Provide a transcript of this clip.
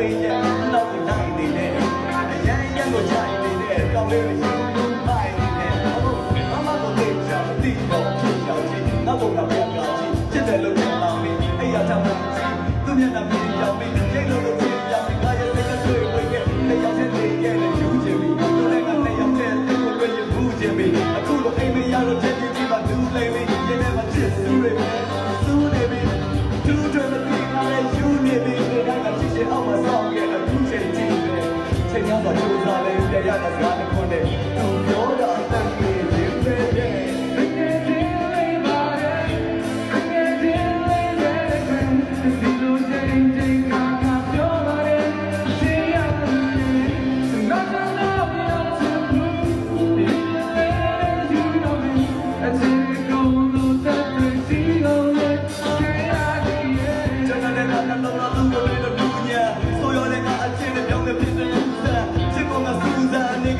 မေးရဲ့နောက်ကိုလိုက်နေတဲ့အရန်ရက်ကိုချိန်နေတဲ့ကောင်းလေးကိုရှိလို့ပိုင်နေတဲ့ဘာလို့မမတို့လေးချာတိတော့ဖြစ်ချောင်းချင်းနောက်တော့ပြောင်းပြောင်းချင်းချစ်တယ်လို့ almas alguém.